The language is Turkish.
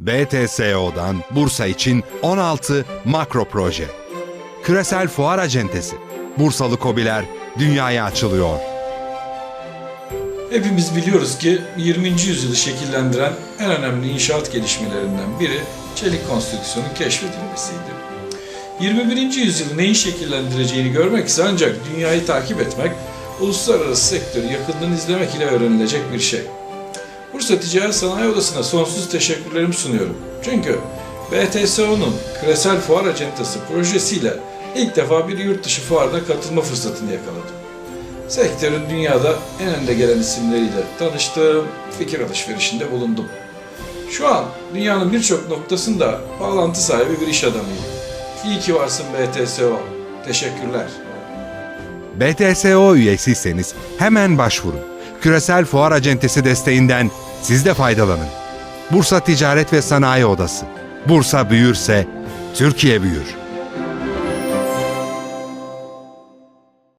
BTSO'dan Bursa için 16 makro proje. Küresel fuar acentesi. Bursalı Kobiler dünyaya açılıyor. Hepimiz biliyoruz ki 20. yüzyılı şekillendiren en önemli inşaat gelişmelerinden biri çelik konstrüksiyonun keşfedilmesiydi. 21. yüzyılı neyin şekillendireceğini görmek ise ancak dünyayı takip etmek, uluslararası sektörü yakından izlemek ile öğrenilecek bir şey. Bursa Ticaret Sanayi Odası'na sonsuz teşekkürlerimi sunuyorum. Çünkü BTSO'nun küresel fuar acentası projesiyle ilk defa bir yurt dışı fuarına katılma fırsatını yakaladım. Sektörün dünyada en önde gelen isimleriyle tanıştım, fikir alışverişinde bulundum. Şu an dünyanın birçok noktasında bağlantı sahibi bir iş adamıyım. İyi ki varsın BTSO. Teşekkürler. BTSO üyesiyseniz hemen başvurun. Küresel fuar acentesi desteğinden siz de faydalanın. Bursa Ticaret ve Sanayi Odası. Bursa büyürse Türkiye büyür.